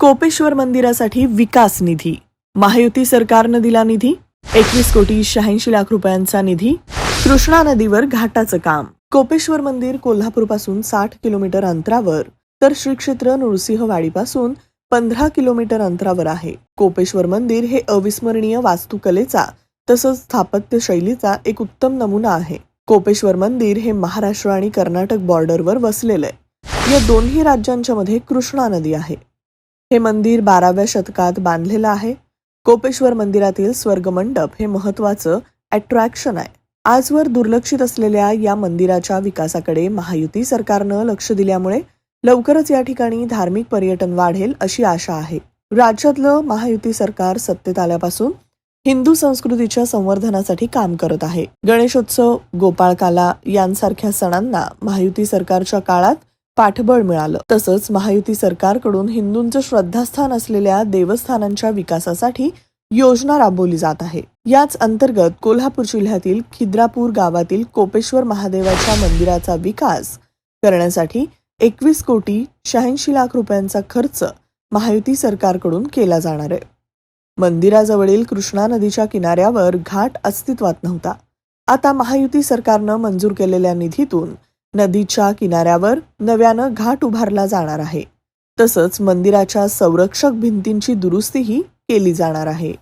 कोपेश्वर मंदिरासाठी विकास निधी. महायुती सरकारनं दिला निधी. एकवीस कोटी शहाऐंशी लाख रुपयांचा निधी. कृष्णा नदीवर घाटाचं काम. कोपेश्वर मंदिर कोल्हापूरपासून साठ किलोमीटर अंतरावर. तर श्री क्षेत्र नृसिंहवाडीपासून पंधरा किलोमीटर अंतरावर आहे. कोपेश्वर मंदिर हे अविस्मरणीय वास्तुकलेचा तसंच स्थापत्य शैलीचा एक उत्तम नमुना आहे. कोपेश्वर मंदिर हे महाराष्ट्र आणि कर्नाटक बॉर्डरवर वसलेलं आहे. या दोन्ही राज्यांच्या मध्ये कृष्णा नदी आहे. हे मंदिर बाराव्या शतकात बांधलेलं आहे. कोपेश्वर मंदिरातील स्वर्गमंडप हे महत्वाचं अट्रॅक्शन आहे. आजवर दुर्लक्षित असलेल्या या मंदिराच्या विकासाकडे महायुती सरकारनं लक्ष दिल्यामुळे लवकरच या ठिकाणी धार्मिक पर्यटन वाढेल अशी आशा आहे. राज्यातलं महायुती सरकार सत्तेत आल्यापासून हिंदू संस्कृतीच्या संवर्धनासाठी काम करत आहे. गणेशोत्सव गोपाळकाला यांसारख्या सणांना महायुती सरकारच्या काळात पाठबळ मिळालं. तसंच महायुती सरकारकडून हिंदूंचं श्रद्धास्थान असलेल्या देवस्थानांच्या विकासासाठी योजना राबवली जात आहे. याच अंतर्गत कोल्हापूर जिल्ह्यातील खिद्रापूर गावातील कोपेश्वर महादेवाच्या मंदिराचा विकास करण्यासाठी एकवीस कोटी शहाऐंशी लाख रुपयांचा खर्च महायुती सरकारकडून केला जाणार आहे. मंदिराजवळील कृष्णा नदीच्या किनाऱ्यावर घाट अस्तित्वात नव्हता. आता महायुती सरकारनं मंजूर केलेल्या निधीतून नदीच्या किनाऱ्यावर नव्यानं घाट उभारला जाणार आहे. तसंच मंदिराच्या संरक्षक भिंतींची दुरुस्तीही केली जाणार आहे.